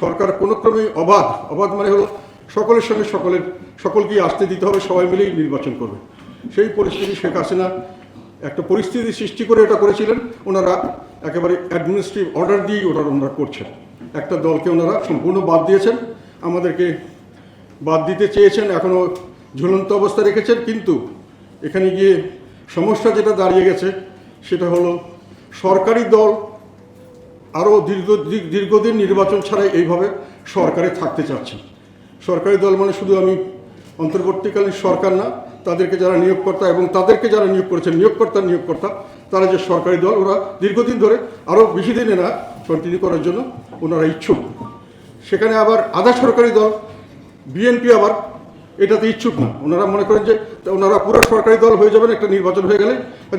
সরকার কোনো ক্রমেই অবাধ অবাধ মানে হলো সকলের সঙ্গে সকলের সকলকেই আসতে দিতে হবে, সবাই মিলেই নির্বাচন করবে। সেই পরিস্থিতি শেখ হাসিনা একটা পরিস্থিতি সৃষ্টি করে এটা করেছিলেন। ওনারা একেবারে অ্যাডমিনিস্ট্রেটিভ অর্ডার দিয়েই ওটা ওনারা করছেন। একটা দলকে ওনারা সম্পূর্ণ বাদ দিয়েছেন। আমাদেরকে বাদ দিতে চেয়েছেন এখনও ঝুলন্ত অবস্থা রেখেছেন। কিন্তু এখানে গিয়ে সমস্যা যেটা দাঁড়িয়ে গেছে, সেটা হলো সরকারি দল আরও দীর্ঘ, দীর্ঘ- দীর্ঘদিন নির্বাচন ছাড়াই এইভাবে সরকারে থাকতে চাচ্ছেন সরকারি দল মানে শুধু আমি অন্তর্বর্তীকালীন সরকার না, তাদেরকে যারা নিয়োগকর্তা এবং তাদেরকে যারা নিয়োগ করেছেন, নিয়োগকর্তা নিয়োগকর্তা, তারা যে সরকারি দল, ওরা দীর্ঘদিন ধরে আরও বেশি দিনে না কন্টিনিউ করার জন্য ওনারা ইচ্ছুক। সেখানে আবার আধা সরকারি দল, বিএনপি আবার এটাতে ইচ্ছুক না। ওনারা মনে করেন যে ওনারা পুরো সরকারি দল হয়ে যাবেন, একটা নির্বাচন হয়ে গেলে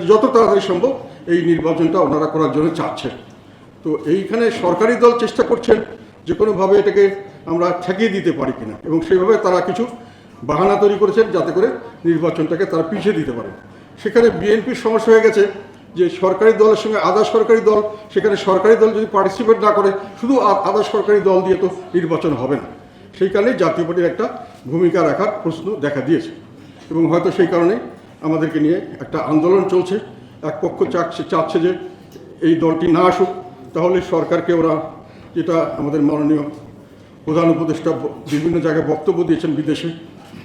যত তাড়াতাড়ি সম্ভব এই নির্বাচনটা ওনারা করার জন্য চাচ্ছেন তো এইখানে সরকারি দল চেষ্টা করছেন যে কোনোভাবে এটাকে আমরা ঠেকিয়ে দিতে পারি কিনা। এবং সেইভাবে তারা কিছু বাহানা তৈরি করেছেন যাতে করে নির্বাচনটাকে তারা পিছিয়ে দিতে পারে। সেখানে বিএনপির সমস্যা হয়ে গেছে যে সরকারি দলের সঙ্গে আধা সরকারি দল, সেখানে সরকারি দল যদি পার্টিসিপেট না করে, শুধু আধা সরকারি দল দিয়ে তো নির্বাচন হবে না। সেই কারণেই জাতীয় পার্টির একটা ভূমিকা রাখার প্রশ্ন দেখা দিয়েছে। এবং হয়তো সেই কারণেই আমাদেরকে নিয়ে একটা আন্দোলন চলছে। এক পক্ষ চাচ্ছে চাচ্ছে যে এই দলটি না আসুক। তাহলে সরকারকে ওরা যেটা আমাদের মাননীয় প্রধান উপদেষ্টা বিভিন্ন জায়গায় বক্তব্য দিয়েছেন বিদেশে,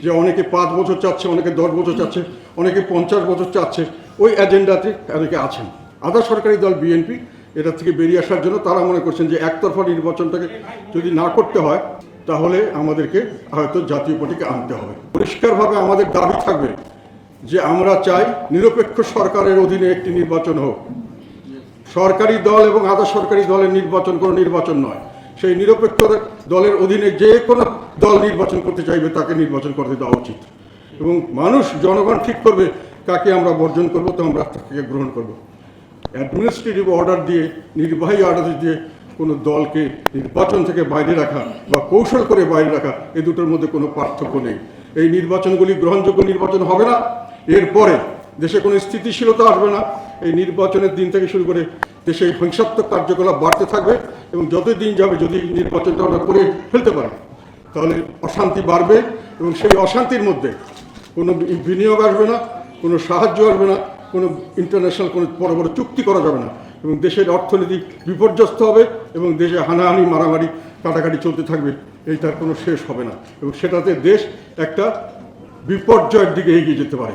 যে অনেকে পাঁচ বছর চাচ্ছে, অনেকে দশ বছর চাচ্ছে, অনেকে পঞ্চাশ বছর চাচ্ছে, ওই এজেন্ডাতে অনেকে আছেন। আধা সরকারি দল বিএনপি, এটা থেকে বেরিয়ে আসার জন্য তারা মনে করছেন যে একতরফা নির্বাচনটাকে যদি না করতে হয়, তাহলে আমাদেরকে হয়তো জাতীয় পার্টিকে আনতে হবে। পরিষ্কারভাবে আমাদের দাবি থাকবে যে আমরা চাই নিরপেক্ষ সরকারের অধীনে একটি নির্বাচন হোক। সরকারি দল এবং আধা সরকারি দলের নির্বাচন কোনো নির্বাচন নয়। সেই নিরপেক্ষ দলের অধীনে যে কোনো দল নির্বাচন করতে চাইবে তাকে নির্বাচন করতে দেওয়া উচিত। এবং মানুষ, জনগণ ঠিক করবে কাকে আমরা বর্জন করব, তো আমরা তাকে গ্রহণ করব। অ্যাডমিনিস্ট্রেটিভ অর্ডার দিয়ে, নির্বাহী অর্ডার দিয়ে কোনো দলকে নির্বাচন থেকে বাইরে রাখা বা কৌশল করে বাইরে রাখা এই দুটোর মধ্যে কোনো পার্থক্য নেই। এই নির্বাচনগুলি গ্রহণযোগ্য নির্বাচন হবে না। এরপরে দেশে কোনো স্থিতিশীলতা আসবে না। এই নির্বাচনের দিন থেকে শুরু করে দেশে হিংসাত্মক কার্যকলাপ বাড়তে থাকবে এবং যতই দিন যাবে, যদি নির্বাচনটা আমরা করে ফেলতে পারি, তাহলে অশান্তি বাড়বে এবং সেই অশান্তির মধ্যে কোনো বিনিয়োগ আসবে না, কোনো সাহায্য আসবে না, কোনো ইন্টারন্যাশনাল কোনো বড় বড় চুক্তি করা যাবে না এবং দেশের অর্থনীতি বিপর্যস্ত হবে এবং দেশে হানাহানি, মারামারি, কাটাকাটি চলতে থাকবে। এইটার কোনো শেষ হবে না এবং সেটাতে দেশ একটা বিপর্যয়ের দিকে এগিয়ে যেতে পারে।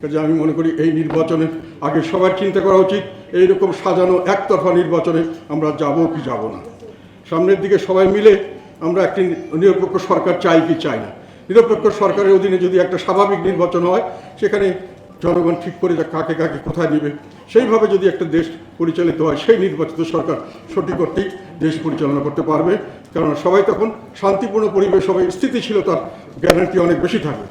কাজে আমি মনে করি এই নির্বাচনের আগে সবার চিন্তা করা উচিত, এইরকম সাজানো একতরফা নির্বাচনে আমরা যাব কি যাব না। সামনের দিকে সবাই মিলে আমরা একটি নিরপেক্ষ সরকার চাই কি চাই না। নিরপেক্ষ সরকারের অধীনে যদি একটা স্বাভাবিক নির্বাচন হয়, সেখানে জনগণ ঠিক করে যে কাকে কাকে কোথায় নেবে, সেইভাবে যদি একটা দেশ পরিচালিত হয়, সেই নির্বাচিত সরকার সঠিক অর্থেই দেশ পরিচালনা করতে পারবে। কারণ সবাই তখন শান্তিপূর্ণ পরিবেশ হবে, স্থিতিশীলতার গ্যারান্টি অনেক বেশি থাকবে।